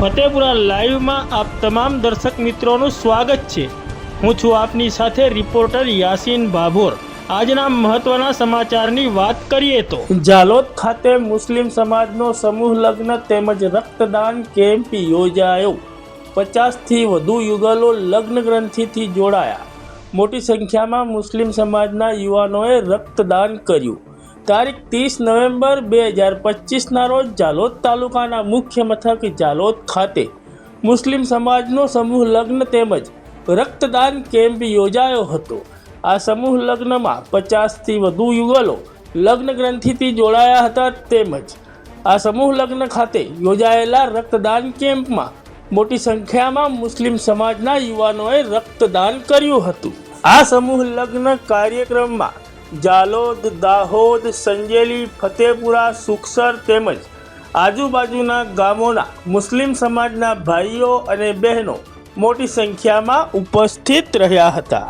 ફતેપુરા લાઈવમાં આપ તમામ દર્શક મિત્રોનું સ્વાગત છે. હું છું આપની સાથે રિપોર્ટર યાસીન ભાભોર આજના મહત્વના સમાચારની વાત કરીએ તો જાલોદ ખાતે મુસ્લિમ સમાજનો સમૂહ લગ્ન તેમજ રક્તદાન કેમ્પ યોજાયો. પચાસથી વધુ યુગલો લગ્ન ગ્રંથિથી જોડાયા. મોટી સંખ્યામાં મુસ્લિમ સમાજના યુવાનોએ રક્તદાન કર્યું. તારીખ ત્રીસ નવેમ્બર બે હજાર પચીસના રોજ જાલોદ તાલુકાના મુખ્ય મથક જાલોદ ખાતે મુસ્લિમ સમાજનો સમૂહ લગ્ન તેમજ રક્તદાન કેમ્પ યોજાયો હતો. આ સમૂહ લગ્નમાં પચાસથી વધુ યુગલો લગ્ન ગ્રંથિથી જોડાયા હતા તેમજ આ સમૂહ લગ્ન ખાતે યોજાયેલા રક્તદાન કેમ્પમાં મોટી સંખ્યામાં મુસ્લિમ સમાજના યુવાનોએ રક્તદાન કર્યું હતું. આ સમૂહ લગ્ન કાર્યક્રમમાં જાલોદ, દાહોદ, સંજેલી, ફતેપુરા, સુખસર તેમજ આજુબાજુના ગામોના મુસ્લિમ સમાજના ભાઈઓ અને બહેનો મોટી સંખ્યામાં ઉપસ્થિત રહ્યા હતા.